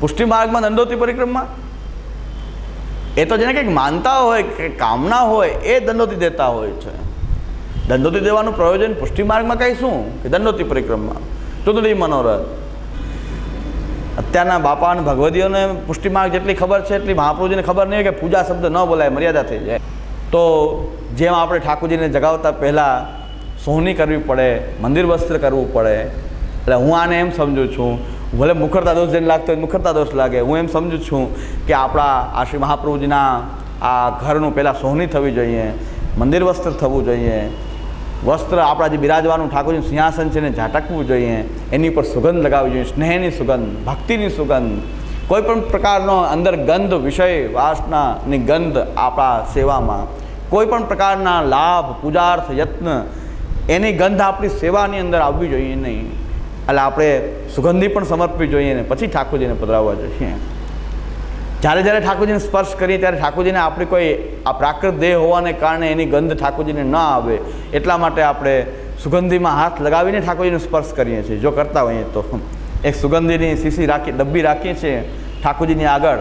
પુષ્ટિ માર્ગમાં દંડોતી પરિક્રમા? એ તો જેને કંઈક માનતા હોય કે કામના હોય, એ દંડોતી દેતા હોય છે. દંડોતી દેવાનું પ્રયોજન પુષ્ટિ માર્ગમાં કંઈ શું? કે દંડોતી પરિક્રમા. ચૂંટણી મનોરથ અત્યારના બાપા અને ભગવતીઓને પુષ્ટિ માર્ગ જેટલી ખબર છે, એટલી મહાપ્રભુજીને ખબર નહીં કે પૂજા શબ્દ ન બોલાય, મર્યાદા થઈ જાય. તો જેમ આપણે ઠાકોરજીને જગાવતા પહેલાં સોહની કરવી પડે, મંદિર વસ્ત્ર કરવું પડે એટલે હું આને એમ સમજુ છું, ભલે મુખરતા દોષ જેને લાગતો હોય મુખરતા દોષ લાગે, હું એમ સમજુ છું કે આપણા આ શ્રી મહાપ્રભુજીના આ ઘરનું પહેલાં સોહની થવી જોઈએ, મંદિર વસ્ત્ર થવું જોઈએ, વસ્ત્ર આપણા જે બિરાજવાનું ઠાકોરજી સિંહાસન છે એને ઝાટકવું જોઈએ, એની પર સુગંધ લગાવવી જોઈએ, સ્નેહની સુગંધ, ભક્તિની સુગંધ, કોઈ પણ પ્રકારનો અંદર ગંધ, વિષય, વાસનાની ગંધ આપણા સેવામાં, કોઈ પણ પ્રકારના લાભ, પૂજાર્થ, યત્ન, એની ગંધ આપણી સેવાની અંદર આવવી જોઈએ નહીં. એટલે આપણે સુગંધી પણ સમર્પવી જોઈએ ને, પછી ઠાકોરજીને પધરાવવા જોઈએ. જ્યારે જ્યારે ઠાકોરજીને સ્પર્શ કરીએ, ત્યારે ઠાકોરજીને આપણે કોઈ આ પ્રાકૃત દેહ હોવાને કારણે એની ગંધ ઠાકોરજીને ન આવે. એટલા માટે આપણે સુગંધીમાં હાથ લગાવીને ઠાકોરજીનો સ્પર્શ કરીએ છીએ. જો કરતા હોઈએ તો. એક સુગંધીની શીશી રાખી, ડબ્બી રાખીએ છીએ ઠાકોરજીની આગળ.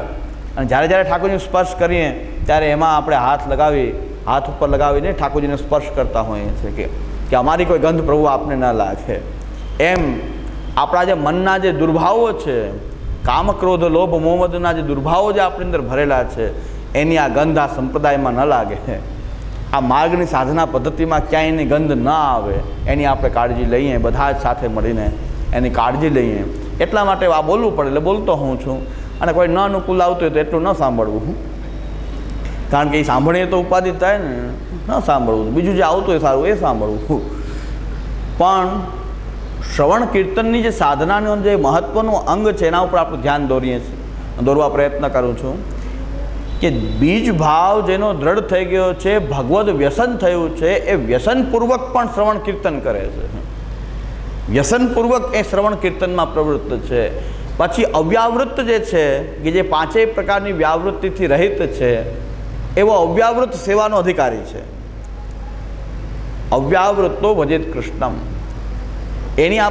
અને જ્યારે જ્યારે ઠાકોરજીનો સ્પર્શ કરીએ, ત્યારે એમાં આપણે હાથ લગાવી, હાથ ઉપર લગાવીને ઠાકોરજીને સ્પર્શ કરતા હોઈએ છીએ કે અમારી કોઈ ગંધ પ્રભુ આપને ન લાગે. એમ આપણા જે મનના જે દુર્ભાવો છે કામ ક્રોધ લોભ, મોહમ્મદના જે દુર્ભાવો જે આપણી અંદર ભરેલા છે, એની આ ગંધ આ સંપ્રદાયમાં ન લાગે. આ માર્ગની સાધના પદ્ધતિમાં ક્યાંય એની ગંધ ન આવે, એની આપણે કાળજી લઈએ, બધા જ સાથે મળીને એની કાળજી લઈએ. એટલા માટે આ બોલવું પડે, એટલે બોલતો હું છું. અને કોઈ ન અનુકૂળ આવતું હોય તો એટલું ન સાંભળવું કારણ કે એ સાંભળીએ તો ઉપાધિ થાય ને, ન સાંભળવું. બીજું જે આવતું હોય સારું એ સાંભળવું પણ શ્રવણ કીર્તનની જે સાધનાનું જે મહત્ત્વનું અંગ છે, એના ઉપર આપણે ધ્યાન દોરીએ છીએ. દોરવા પ્રયત્ન કરું છું કે બીજ ભાવ જેનો દ્રઢ થઈ ગયો છે, ભગવદ વ્યસન થયું છે, એ વ્યસનપૂર્વક પણ શ્રવણ કીર્તન કરે છે. વ્યસનપૂર્વક એ શ્રવણ કીર્તનમાં પ્રવૃત્ત છે. પછી અવ્યાવૃત્ત જે છે, કે જે પાંચેય પ્રકારની વ્યાવૃત્તિથી રહિત છે, એવો અવ્યાવૃત્ત સેવાનો અધિકારી છે. અવ્યાવૃત્તો ભજેત કૃષ્ણમ. એની આ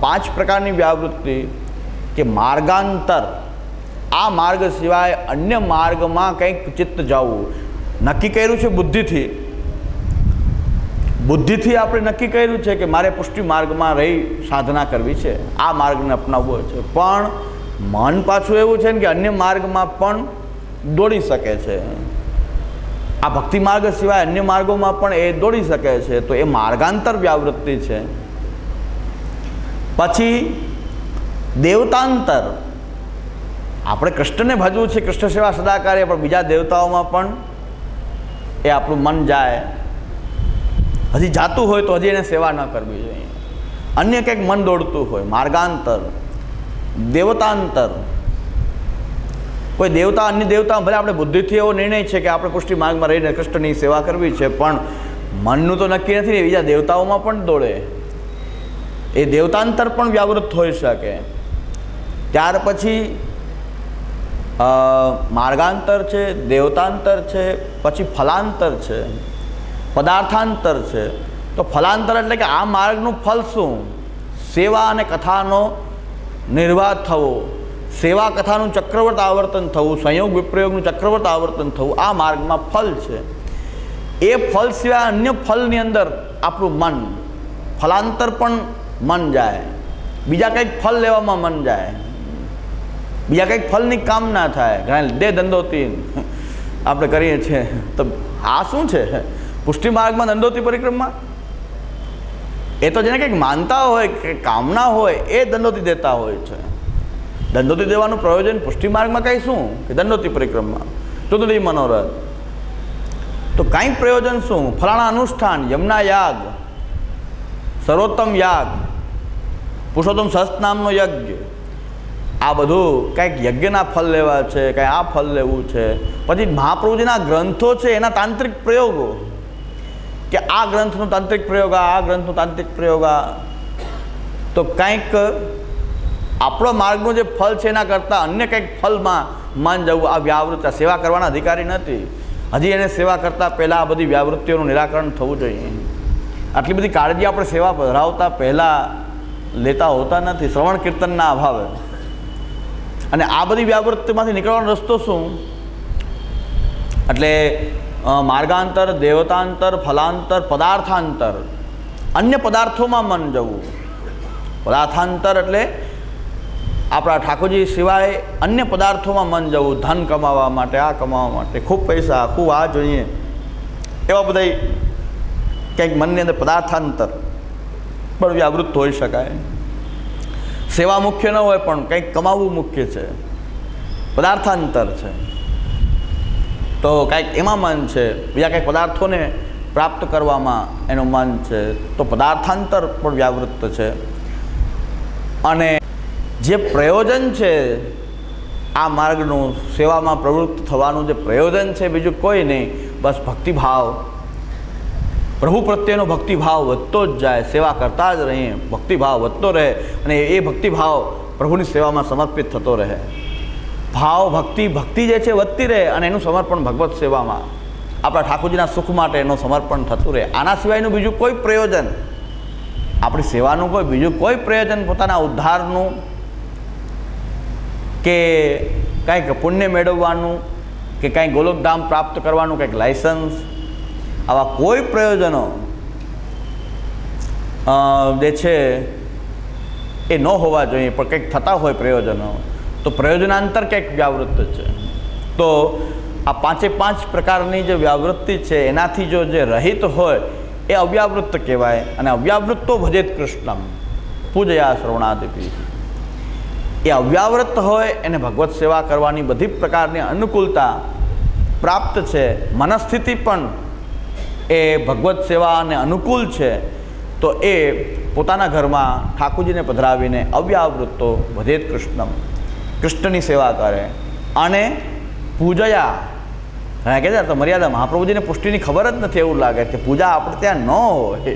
પાંચ પ્રકારની વ્યાવૃત્તિ કે માર્ગાંતર. આ માર્ગ સિવાય અન્ય માર્ગમાં કંઈક ચિત્ત જવું. નક્કી કર્યું છે બુદ્ધિથી? બુદ્ધિથી આપણે નક્કી કર્યું છે કે મારે પુષ્ટિ માર્ગમાં રહી સાધના કરવી છે. આ માર્ગને અપનાવવો છે. પણ મન પાછું એવું છે ને કે અન્ય માર્ગમાં પણ દોડી શકે છે. આ ભક્તિ માર્ગ સિવાય અન્ય માર્ગોમાં પણ એ દોડી શકે છે. તો એ માર્ગાંતર વ્યાવૃત્તિ છે. પછી દેવતાંતર. આપણે કૃષ્ણને ભજવું છે, કૃષ્ણ સેવા સદા કાર્ય પણ બીજા દેવતાઓમાં પણ એ આપણું મન જાય. હજી જાતું હોય તો હજી એને સેવા ન કરવી જોઈએ. અન્ય કંઈક મન દોડતું હોય, માર્ગાંતર, દેવતાંતર. કોઈ દેવતા, અન્ય દેવતા ભલે આપણે બુદ્ધિથી એવો નિર્ણય છે કે આપણે પુષ્ટિ માર્ગમાં રહીને કૃષ્ણની સેવા કરવી છે, પણ મનનું તો નક્કી નથી ને, બીજા દેવતાઓમાં પણ દોડે. એ દેવતાંતર પણ વ્યાવૃત હોઈ શકે. ત્યાર પછી માર્ગાંતર છે, દેવતાંતર છે, પછી ફલાંતર છે, પદાર્થાંતર છે. તો ફલાંતર એટલે કે આ માર્ગનું ફલ શું? સેવા અને કથાનો નિર્વાહ થવો. સેવા કથાનું ચક્રવર્ત આવર્તન થવું, સંયોગ વિપ્રયોગનું ચક્રવર્ત આવર્તન થવું, આ માર્ગમાં ફલ છે. એ ફલ સિવાય અન્ય ફલની અંદર આપણું મન, ફલાંતર પણ મન જાય. બીજા કંઈક ફલ લેવામાં મન જાય. બીજા કંઈક ફલની કામના થાય. ઘણા દે ધંધોતી આપણે કરીએ છીએ. તો આ શું છે? પુષ્ટિ માર્ગમાં દંડોતી પરિક્રમા? એ તો જેને કંઈક માનતા હોય કે કામના હોય, એ દંડોતી દેતા હોય છે. દંડોતી દેવાનું પ્રયોજન પુષ્ટિ માર્ગમાં કંઈ શું? કે દંડોતી પરિક્રમા. ચુંદડી મનોરથ. તો કાંઈક પ્રયોજન શું? ફલાણા અનુષ્ઠાન, યમના યાગ, સર્વોત્તમ યાગ. પુરુષોત્તમ નામનો યજ્ઞ. આ બધું કંઈક યજ્ઞના ફલ લેવા છે, કંઈ આ ફલ લેવું છે. પછી મહાપ્રભુજીના ગ્રંથો છે, એના તાંત્રિક પ્રયોગો. કે આ ગ્રંથનો તાંત્રિક પ્રયોગ, આ ગ્રંથનો તાંત્રિક પ્રયોગ, આ. તો કંઈક આપણો માર્ગનું જે ફલ છે એના કરતાં અન્ય કંઈક ફલમાં માન જવું, આ વ્યાવૃત્તિ સેવા કરવાના અધિકારી નથી. હજી એને સેવા કરતાં પહેલાં આ બધી વ્યાવૃત્તિઓનું નિરાકરણ થવું જોઈએ. આટલી બધી કાળજી આપણે સેવા ધરાવતા પહેલાં લેતા હોતા નથી. શ્રવણ કીર્તનના અભાવે. અને આ બધી વ્યાવૃત્તિમાંથી નીકળવાનો રસ્તો શું? એટલે માર્ગાંતર, દેવતાંતર, ફલાંતર, પદાર્થાંતર. અન્ય પદાર્થોમાં મન જવું. પદાર્થાંતર એટલે આપણા ઠાકોરજી સિવાય અન્ય પદાર્થોમાં મન જવું. ધન કમાવા માટે, આ કમાવા માટે. ખૂબ પૈસા, ખૂબ આ જોઈએ. એવા બધા કંઈક મનની અંદર પદાર્થાંતર. પણ વ્યાવૃત્ત હોઈ શકાય. સેવા મુખ્ય ન હોય પણ કંઈક કમાવવું મુખ્ય છે. પદાર્થાંતર છે. તો કાંઈક એમાં મન છે, બીજા કંઈક પદાર્થોને પ્રાપ્ત કરવામાં એનું મન છે. તો પદાર્થાંતર પણ વ્યાવૃત્ત છે. અને જે પ્રયોજન છે, આ માર્ગનું સેવામાં પ્રવૃત્ત થવાનું જે પ્રયોજન છે, બીજું કોઈ નહીં. બસ ભક્તિભાવ પ્રભુ પ્રત્યેનો ભક્તિભાવ વધતો જ જાય, સેવા કરતા જ રહીએ, ભક્તિભાવ વધતો રહે અને એ ભક્તિભાવ પ્રભુની સેવામાં સમર્પિત થતો રહે. ભાવ, ભક્તિ ભક્તિ જે છે વધતી રહે અને એનું સમર્પણ ભગવત સેવામાં. આપણા ઠાકોરજીના સુખ માટે એનું સમર્પણ થતું રહે. આના સિવાયનું બીજું કોઈ પ્રયોજન? આપણી સેવાનું કોઈ, બીજું કોઈ પ્રયોજન પોતાના ઉદ્ધારનું કે કાંઈક પુણ્ય મેળવવાનું કે કાંઈ ગોલોકધામ પ્રાપ્ત કરવાનું, કંઈક લાયસન્સ? આવા કોઈ પ્રયોજનો જે છે, એ ન હોવા જોઈએ, પણ કંઈક થતા હોય પ્રયોજનો, તો પ્રયોજનાંતર કંઈક વ્યાવૃત્ત છે. તો આ પાંચે પાંચ પ્રકારની જે વ્યાવૃત્તિ છે, એનાથી જો જે રહિત હોય, એ અવ્યાવૃત્ત કહેવાય, અને અવ્યાવૃત્તો ભજેત કૃષ્ણમ, પૂજયા શ્રવણાદિપી એ અવ્યાવૃત્ત હોય, એને ભગવત સેવા કરવાની બધી પ્રકારની અનુકૂળતા પ્રાપ્ત છે, મનસ્થિતિ પણ એ ભગવત સેવાને અનુકૂળ છે, તો એ પોતાના ઘરમાં ઠાકોરજીને પધરાવીને અવ્યાવૃત્તો વધેત કૃષ્ણમ. કૃષ્ણની સેવા કરે. અને પૂજયા. હા કે તો મર્યાદા, મહાપ્રભુજીને પુષ્ટિની ખબર જ નથી એવું લાગે કે પૂજા આપણે ત્યાં ન હોય.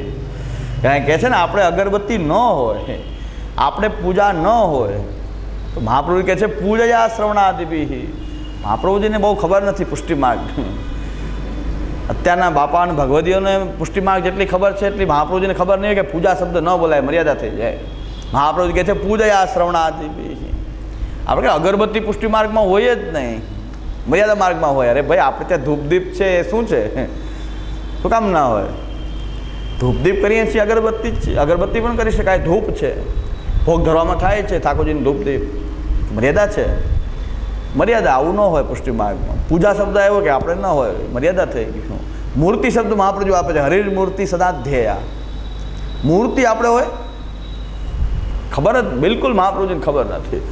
કારણ કહે છે ને, આપણે અગરબત્તી ન હોય. આપણે પૂજા ન હોય. તો મહાપ્રભુ કહે છે, પૂજયા શ્રવણાદિભી. મહાપ્રભુજીને બહુ ખબર નથી પુષ્ટિ માર્ગ. અત્યારના બાપા અને ભગવદીઓને પુષ્ટિ માર્ગ જેટલી ખબર છે, એટલી મહાપ્રભુજીને ખબર નહીં કે પૂજા શબ્દ ન બોલાય, મર્યાદા થઈ જાય. મહાપ્રભુજી કહે છે પૂજયા શ્રવણાથી આપણે કે અગરબત્તી પુષ્ટિ માર્ગમાં હોય જ નહીં. મર્યાદા માર્ગમાં હોય. અરે ભાઈ, આપણે ત્યાં ધૂપદીપ છે એ શું છે? શું કામ ના હોય? ધૂપદીપ કરીએ છીએ, અગરબત્તી જ છે. અગરબત્તી પણ કરી શકાય. ધૂપ છે. ભોગ ધરવામાં થાય છે ઠાકોરજીની ધૂપદીપ. મર્યાદા છે. મર્યાદા આવું ન હોય પુષ્ટિ માર્ગમાં. પૂજા શબ્દ આવ્યો કે આપણે ન હોય, મર્યાદા થઈ ગઈ મૂર્તિ શબ્દ મહાપ્રભુ આપે છે, હરિર મૂર્તિ સદા ધ્યેયા. મૂર્તિ આપણે હોય? ખબર જ, બિલકુલ મહાપ્રભુજીને ખબર નથી.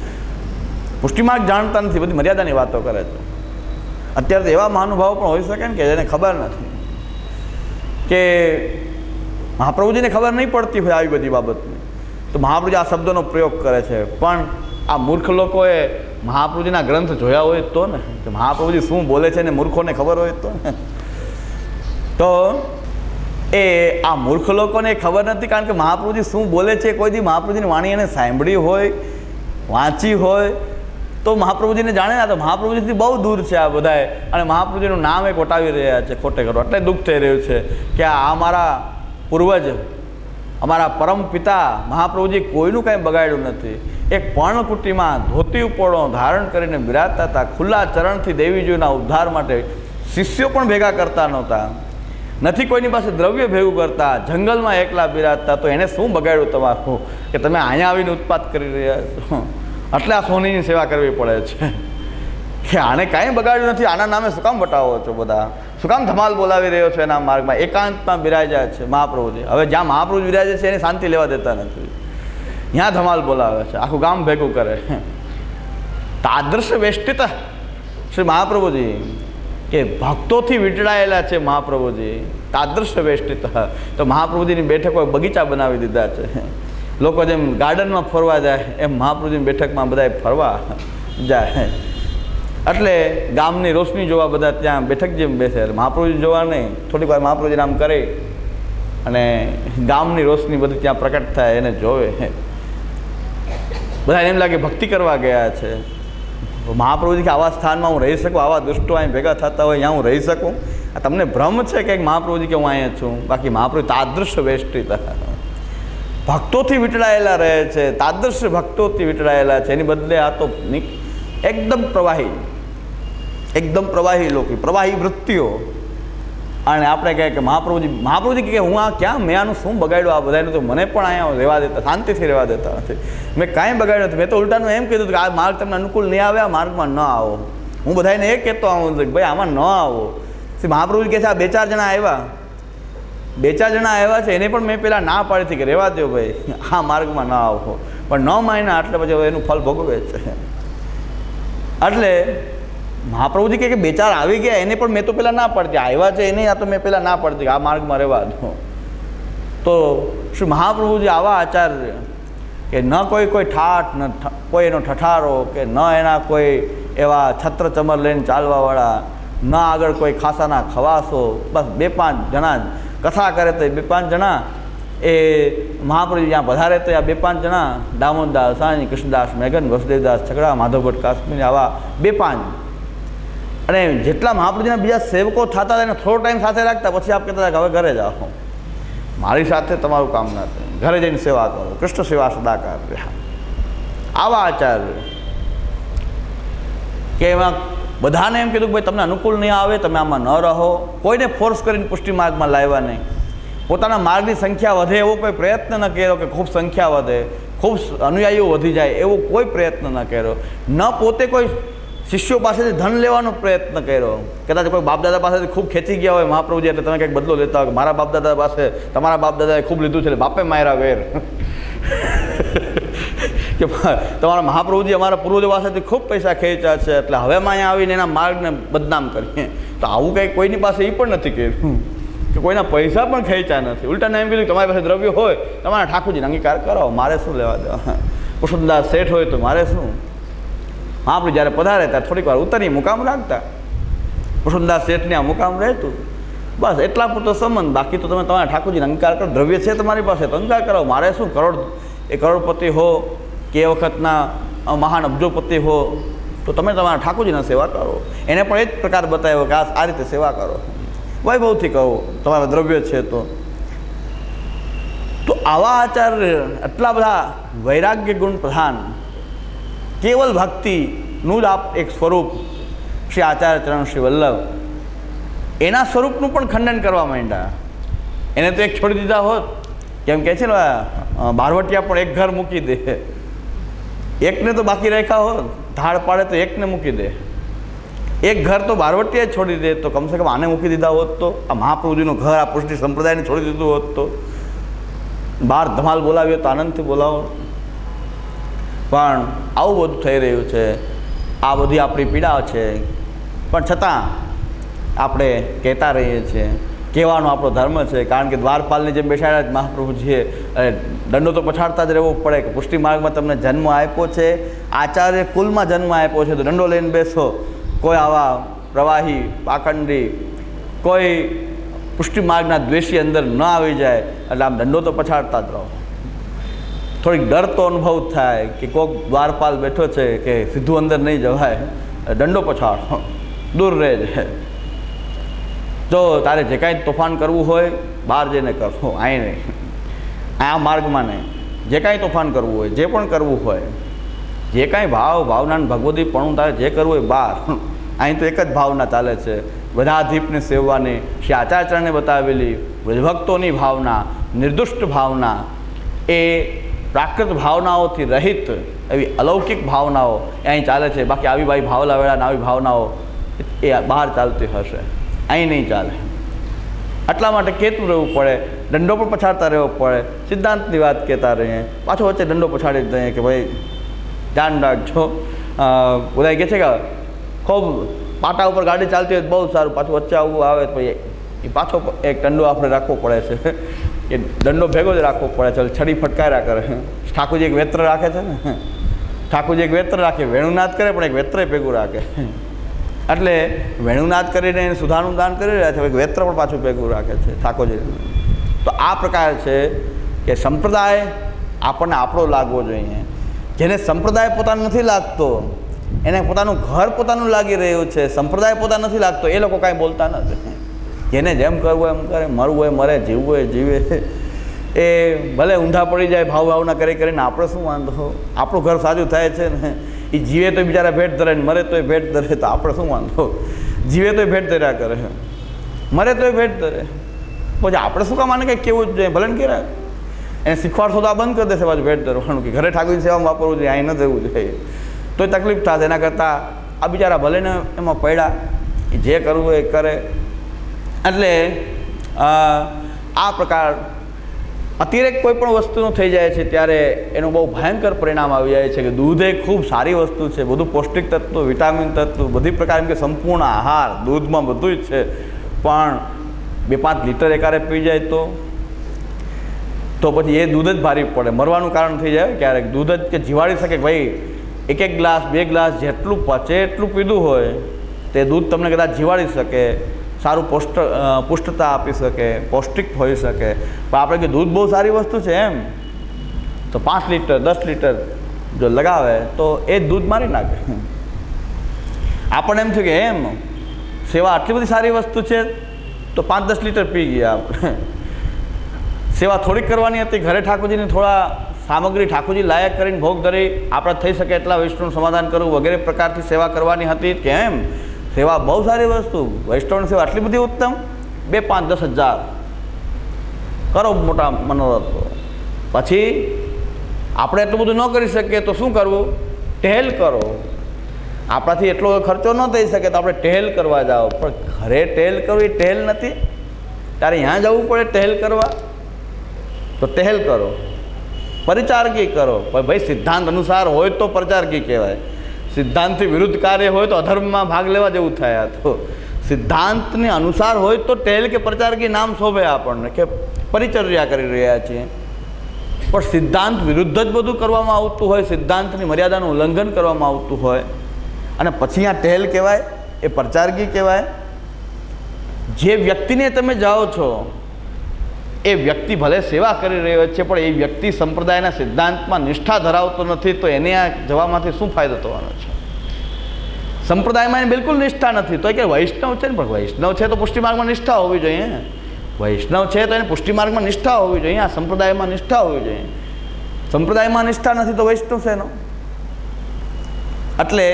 પુષ્ટિમાર્ગ જાણતા નથી, બધી મર્યાદાની વાતો કરે છે. અત્યારે એવા મહાનુભાવો પણ હોઈ શકે ને કે જેને ખબર નથી. કે મહાપ્રભુજીને ખબર નહીં પડતી હોય આવી બધી બાબતની. તો મહાપ્રભુજી આ શબ્દોનો પ્રયોગ કરે છે. પણ આ મૂર્ખ લોકોએ મહાપ્રભુજીના ગ્રંથ જોયા હોય તો ને, કે મહાપ્રભુજી શું બોલે છે ને મૂર્ખોને ખબર હોય તો ને. તો એ આ મૂર્ખ લોકોને ખબર નથી, કારણ કે મહાપ્રભુજી શું બોલે છે, કોઈ દી મહાપ્રભુજીની વાણી એને સાંભળી હોય, વાંચી હોય, તો મહાપ્રભુજીને જાણે ના તો મહાપ્રભુજીથી બહુ દૂર છે આ બધાએ અને મહાપ્રભુજીનું નામ એ કોટાવી રહ્યા છે ખોટે કરો એટલે દુઃખ થઈ રહ્યું છે કે આ મારા પૂર્વજ અમારા પરમ પિતા મહાપ્રભુજી કોઈનું કાંઈ બગાડ્યું નથી. એક પર્ણકુટીમાં ધોતી ઉપોળો ધારણ કરીને બિરાજતા હતા. ખુલ્લા ચરણથી દેવીજીના ઉદ્ધાર માટે શિષ્યો પણ ભેગા કરતા નહોતા. નથી કોઈની પાસે દ્રવ્ય ભેગું કરતા, જંગલમાં એકલા બિરાજતા, તો એને શું બગાડ્યું તમારું કે તમે અહીંયા આવીને ઉત્પાદ કરી રહ્યા છો. એટલે આ સોનીની સેવા કરવી પડે છે. કે આને કાંઈ બગાડ્યું નથી, આના નામે શું કામ બતાવો છો બધા? શું કામ ધમાલ બોલાવી રહ્યો છો એના માર્ગમાં? એકાંતમાં બિરાજ્યા છે મહાપ્રભુજી. હવે જ્યાં મહાપ્રભુ બિરાજે છે, એની શાંતિ લેવા દેતા નથી. ત્યાં ધમાલ બોલાવે છે, આખું ગામ ભેગું કરે. તાદૃશ વેષ્ટિત શ્રી મહાપ્રભુજી. કે ભક્તોથી વીંટળાયેલા છે મહાપ્રભુજી. તાદૃશ વેષ્ટિત. તો મહાપ્રભુજીની બેઠકો બગીચા બનાવી દીધા છે. લોકો જેમ ગાર્ડનમાં ફરવા જાય, એમ મહાપ્રભુજીની બેઠકમાં બધા ફરવા જાય. એટલે ગામની રોશની જોવા બધા ત્યાં બેઠક જેમ બેસે. મહાપ્રભુજી જોવા નહીં. થોડીક વાર મહાપ્રભુજી નામ કરે. અને ગામની રોશની બધી ત્યાં પ્રકટ થાય, એને જોવે. બધા એમ લાગે ભક્તિ કરવા ગયા છે. મહાપ્રભુજી કે આવા સ્થાનમાં હું રહી શકું, આવા દુષ્ટો અહીં ભેગા થતા હોય ત્યાં હું રહી શકું? આ તમને ભ્રમ છે કે મહાપ્રભુજી કે હું અહીંયા છું? બાકી મહાપ્રભુ તાદૃશ વેષ્ટિત. ભક્તોથી વીંટળાયેલા રહે છે, તાદૃશ ભક્તોથી વીંટળાયેલા છે. એની બદલે આ તો એકદમ પ્રવાહી. એકદમ પ્રવાહી લોકી, પ્રવાહી વૃત્તિઓ. અને આપણે કહે કે મહાપ્રભુજી મહાપ્રભુજી કે હું આ ક્યાં, મેં આનું શું બગાડ્યું? આ બધાને તો મને પણ અહીંયા રહેવા દેતા, શાંતિથી રહેવા દેતા નથી. મેં કાંઈ બગાડ્યું નથી. મેં તો ઉલટાનું એમ કીધું કે આ માર્ગ તમને અનુકૂળ નહીં આવે, આ માર્ગમાં ન આવો. હું બધાને એ કહેતો આવું કે ભાઈ, આમાં ન આવો. મહાપ્રભુજી કહે છે, આ બે ચાર જણા આવ્યા. બે ચાર જણા આવ્યા છે, એને પણ મેં પહેલાં ના પાડી હતી કે રહેવા દો ભાઈ, આ માર્ગમાં ન આવો. પણ ન માયના એટલે પછી એનું ફલ ભોગવે છે. એટલે મહાપ્રભુજી કે બે ચાર આવી ગયા, એને પણ મેં તો પહેલાં ના પડતી આવ્યા છે એને આ તો મેં પહેલાં ના પડતી આ માર્ગમાં રહેવા દો. તો શ્રી મહાપ્રભુજી આવા આચાર્ય કે ન કોઈ કોઈ ઠાઠ, ન કોઈ એનો ઠઠારો, કે ન એના કોઈ એવા છત્ર ચમર લઈને ચાલવાવાળા, ન આગળ કોઈ ખાસાના ખવાસો, બસ બે પાંચ જણા કથા કરે તો બે પાંચ જણા એ મહાપ્રભુ જ્યાં વધારે તો આ બે પાંચ જણા દામોદદાસ સાંઈ કૃષ્ણદાસ, મેઘન, વસુદેવદાસ, છકડા માધવ ભટ્ટ કાશ્મીર, આવા બે પાંચ અને જેટલા મહાપ્રભુજીના બીજા સેવકો થતા એને થોડો ટાઈમ સાથે રાખતા, પછી આપ કહેતા હવે ઘરે જાઓ. મારી સાથે તમારું કામ ના થાય. ઘરે જઈને સેવા કરો. કૃષ્ણ સેવા સદાકાર આવા આચાર્ય કે એમાં બધાને એમ કીધું કે ભાઈ તમને અનુકૂળ નહીં આવે, તમે આમાં ન રહો. કોઈને ફોર્સ કરીને પુષ્ટિ માર્ગમાં લાવ્યા નહીં. પોતાના માર્ગની સંખ્યા વધે એવો કોઈ પ્રયત્ન ન કર્યો કે ખૂબ સંખ્યા વધે, ખૂબ અનુયાયીઓ વધી જાય એવો કોઈ પ્રયત્ન ન કર્યો. ન પોતે કોઈ શિષ્યો પાસેથી ધન લેવાનો પ્રયત્ન કર્યો. કદાચ કોઈ બાપદાદા પાસેથી ખૂબ ખેંચી ગયા હોય મહાપ્રભુજી એટલે તમે કંઈક બદલો લેતા હોય મારા બાપદાદા પાસે તમારા બાપદાદાએ ખૂબ લીધું છે એટલે બાપે માયરા વેર કે તમારા મહાપ્રભુજી અમારા પૂર્વજો પાસેથી ખૂબ પૈસા ખેંચ્યા છે એટલે હવે અહીંયા આવીને એના માર્ગને બદનામ કરીએ. તો આવું કંઈ કોઈની પાસે એ પણ નથી કર્યું. કે કોઈના પૈસા પણ ખેંચ્યા નથી. ઉલટાને એમ કીધું તમારી પાસે દ્રવ્ય હોય તમારા ઠાકોરજીને અંગીકાર કરાવો મારે શું લેવા દેવા? કુસુમદાસ શેઠ હોય તો મારે શું? આપણે જ્યારે પધારે ત્યારે થોડીક વાર ઉતરી મુકામ રાખતા. વસુંદાસ શેઠને આ મુકામ રહેતું. બસ એટલા પૂરતો સંબંધ. બાકી તો તમે તમારા ઠાકોરજીને અંકાર કરો. દ્રવ્ય છે તમારી પાસે, તો અંકાર કરો મારે શું? કરોડ, એ કરોડપતિ હો કે એ વખતના મહાન અબજોપતિ હો, તો તમે તમારા ઠાકોરજીના સેવા કરો. એને પણ એ જ પ્રકાર બતાવ્યો કે આ રીતે સેવા કરો. વૈભવથી કહો, તમારા દ્રવ્ય છે તો. તો આવા આચાર્ય આટલા બધા વૈરાગ્ય ગુણ પ્રધાન. કેવલ ભક્તિનું જ આપ એક સ્વરૂપ શ્રી આચાર્ય ચરણ શ્રી વલ્લભ એના સ્વરૂપનું પણ ખંડન કરવા માંડ્યા. એને તો એક છોડી દીધા હોત. કેમ કે છે ને બારવટિયા પણ એક ઘર મૂકી દે. એકને તો બાકી રાખ્યા હોત. ધાડ પાડે તો એકને મૂકી દે. એક ઘર તો બારવટીએ છોડી દે તો કમસે કમ આને મૂકી દીધા હોત તો. આ મહાપ્રભુજીનું ઘર, આ પુષ્ટિ સંપ્રદાયને છોડી દીધું હોત તો. બહાર ધમાલ બોલાવ્યો તો આનંદથી બોલાવો. પણ આવું બધું થઈ રહ્યું છે. આ બધી આપણી પીડા છે. પણ છતાં આપણે કહેતા રહીએ છીએ. કહેવાનો આપણો ધર્મ છે, કારણ કે દ્વારપાલની જેમ બેસાડ્યા જ મહાપ્રભુજીએ દંડો તો પછાડતા જ રહેવો પડે કે પુષ્ટિ માર્ગમાં તમને જન્મ આપ્યો છે. આચાર્ય કુલમાં જન્મ આપ્યો છે, તો દંડો લઈને બેસો. કોઈ આવા પ્રવાહી, પાખંડી, કોઈ પુષ્ટિ માર્ગના દ્વેષી અંદર ન આવી જાય, એટલે આમ દંડો તો પછાડતા જ રહો. થોડીક ડર તો અનુભવ થાય કે કોક દ્વારપાલ બેઠો છે કે સીધું અંદર નહીં જવાય દંડો પછાડો, દૂર રહે છે. જો તારે જે કાંઈ તોફાન કરવું હોય, બહાર જઈને કરો. અહીં નહીં. આ માર્ગમાં નહીં. જે કાંઈ તોફાન કરવું હોય, જે પણ કરવું હોય, જે કાંઈ ભાવ ભાવના ભગવદી પણ તારે જે કરવું હોય, બહાર. અહીં તો એક જ ભાવના ચાલે છે. દીપને સેવવાની, શ્રી આચાર્યચરણને બતાવેલી, વ્રજભક્તોની ભાવના, નિર્દુષ્ટ ભાવના, એ પ્રાકૃત ભાવનાઓથી રહિત એવી અલૌકિક ભાવનાઓ અહીં ચાલે છે. બાકી આવી બાઈ ભાવલા વેળા આવી ભાવનાઓ એ બહાર ચાલતી હશે. અહીં નહીં ચાલે. એટલા માટે કહેતું રહેવું પડે, દંડો પણ પછાડતા રહેવો પડે. સિદ્ધાંતની વાત કહેતા રહીએ. પાછો વચ્ચે દંડો પછાડી દઈએ કે ભાઈ ધ્યાન રાખજો. બધા કહે છે કે ખૂબ પાટા ઉપર ગાડી ચાલતી હોય બહુ સારું. પાછું વચ્ચે આવવું આવે તો એ પાછો એક દંડો આપણે રાખવો પડે છે. એ દંડો ભેગો જ રાખવો પડે છે છડી ફટકાર્યા કરે. ઠાકોરજી એક વેત્ર રાખે છે ને? ઠાકોરજી એક વેત્ર રાખે. વેણુનાદ કરે, પણ એક વેત્રય ભેગું રાખે. એટલે વેણુનાદ કરીને એને સુધારનું દાન કરી રહ્યા છે એક વેત્ર પણ પાછું ભેગું રાખે છે ઠાકોરજી. તો આ પ્રકાર છે કે સંપ્રદાય આપણને આપણો લાગવો જોઈએ. જેને સંપ્રદાય પોતાનો નથી લાગતો, એને પોતાનું ઘર પોતાનું લાગી રહ્યું છે. સંપ્રદાય પોતાનો નથી લાગતો, એ લોકો કાંઈ બોલતા નથી. જેને જેમ કરવું એમ કરે, મરવું હોય, મરે, જીવવું હોય, જીવે. એ ભલે ઊંધા પડી જાય ભાવ ભાવના કરી કરીને આપણે શું વાંધો? આપણું ઘર સાજું થાય છે ને એ જીવે તો બિચારા ભેટ ધરે ને મરે તોય ભેટ ધરે, તો આપણે શું વાંધો? જીવે તોય ભેટ ધર્યા કરે. મરે તોય ભેટ ધરે. પછી આપણે શું કામ આને કંઈક કેવું જ જોઈએ? ભલે ને કેરા એને શીખવાડશો તો આ બંધ કરી દેશે પાછું ભેટ ધરવાનું કે ઘરે ઠાકોરની સેવામાં વાપરવું જોઈએ, અહીં ન જવું જોઈએ. તોય તકલીફ થશે એના કરતાં આ બિચારા ભલે ને એમાં પડ્યા જે કરવું એ કરે. એટલે આ પ્રકાર અતિરેક કોઈ પણ વસ્તુનું થઈ જાય છે ત્યારે એનું બહુ ભયંકર પરિણામ આવી જાય છે કે દૂધ એ ખૂબ સારી વસ્તુ છે, બધું પૌષ્ટિક તત્વ, વિટામિન તત્વ, બધી પ્રકાર કે સંપૂર્ણ આહાર દૂધમાં બધું જ છે. પણ બે પાંચ લીટર એકારે પી જાય તો? તો પછી એ દૂધ જ ભારી પડે. મરવાનું કારણ થઈ જાય ક્યારેક. દૂધ જ કે જીવાડી શકે ભાઈ, એક એક ગ્લાસ, બે ગ્લાસ જેટલું પચે એટલું પીધું હોય, તે દૂધ તમને કદાચ જીવાડી શકે. સારું પોષ્ટ પુષ્ટતા આપી શકે, પૌષ્ટિક હોઈ શકે. પણ આપણે કે દૂધ બહુ સારી વસ્તુ છે એમ, તો પાંચ લીટર, દસ લીટર જો લગાવે, તો એ જ દૂધ મારી નાખે. આપણને એમ થયું કે એમ, સેવા આટલી બધી સારી વસ્તુ છે, તો પાંચ દસ લીટર પી ગયા આપણે. સેવા થોડીક કરવાની હતી, ઘરે ઠાકોરજીને થોડા સામગ્રી ઠાકોરજી લાયક કરીને ભોગ ધરી આપણે થઈ શકે એટલા વિષ્ણુનું સમાધાન કરવું વગેરે પ્રકારથી સેવા કરવાની હતી કેમ સેવા બહુ સારી વસ્તુ. વૈષ્ણવની સેવા આટલી બધી ઉત્તમ? બે પાંચ દસ હજાર. કરો મોટા મનોરથ. પછી આપણે એટલું બધું ન કરી શકીએ તો શું કરવું? ટહેલ કરો. આપણાથી એટલો ખર્ચો ન થઈ શકે તો આપણે ટહેલ કરવા જાઓ. પણ ઘરે ટહેલ કરવી ટહેલ નથી. તારે ત્યાં જવું પડે ટહેલ કરવા? તો ટહેલ કરો. પરિચારકી કરો. ભાઈ સિદ્ધાંત અનુસાર હોય તો પ્રચારકી કહેવાય. સિદ્ધાંતથી વિરુદ્ધ કાર્ય હોય તો અધર્મમાં ભાગ લેવા જેવું થાય તો. સિદ્ધાંતને અનુસાર હોય તો ટેલ કે પ્રચારકી નામ શોભે આપણને કે પરિચર્યા કરી રહ્યા છીએ. પણ સિદ્ધાંત વિરુદ્ધ જ બધું કરવામાં આવતું હોય, સિદ્ધાંતની મર્યાદાનું ઉલ્લંઘન કરવામાં આવતું હોય. અને પછી આ ટેલ કહેવાય, એ પ્રચારકી કહેવાય. જે વ્યક્તિને તમે જાઓ છો એ વ્યક્તિ ભલે સેવા કરી રહ્યો છે, પણ એ વ્યક્તિ સંપ્રદાયના સિદ્ધાંતમાં નિષ્ઠા ધરાવતો નથી, તો એને આ જવામાંથી શું ફાયદો થવાનો છે? સંપ્રદાયમાં એને બિલકુલ નિષ્ઠા નથી. તો કે વૈષ્ણવ છે ને, પણ વૈષ્ણવ છે તો પુષ્ટિમાર્ગમાં નિષ્ઠા હોવી જોઈએ. વૈષ્ણવ છે તો એને પુષ્ટિમાર્ગમાં નિષ્ઠા હોવી જોઈએ, આ સંપ્રદાયમાં નિષ્ઠા હોવી જોઈએ. સંપ્રદાયમાં નિષ્ઠા નથી તો વૈષ્ણવ એનો એટલે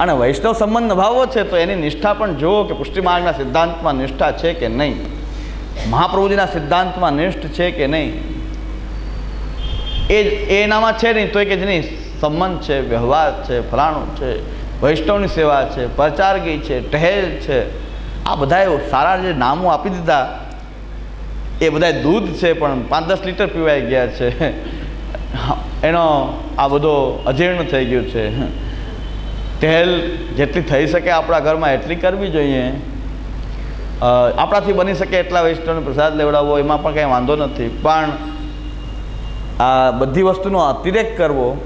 અને વૈષ્ણવ સંબંધ નિભાવવો છે, તો એની નિષ્ઠા પણ જુઓ કે પુષ્ટિમાર્ગના સિદ્ધાંતમાં નિષ્ઠા છે કે નહીં. મહાપ્રભુજીના સિદ્ધાંતમાં નિષ્ઠ છે કે નહીં? એ એનામાં છે નહીં તો એ કે જેની સંબંધ છે, વ્યવહાર છે, ફલાણું છે, વૈષ્ણવની સેવા છે, પ્રચારગી છે ટહેલ છે, આ બધાએ સારા જે નામો આપી દીધા, એ બધાય દૂધ છે, પણ પાંચ દસ લીટર પીવાઈ ગયા છે. એનો આ બધો અજીર્ણ થઈ ગયો છે. ટહેલ જેટલી થઈ શકે આપણા ઘરમાં, એટલી કરવી જોઈએ. આપણાથી બની શકે એટલા વૈષ્ણવને પ્રસાદ લેવડાવવો એમાં પણ કંઈ વાંધો નથી. પણ આ બધી વસ્તુનો અતિરેક કરવો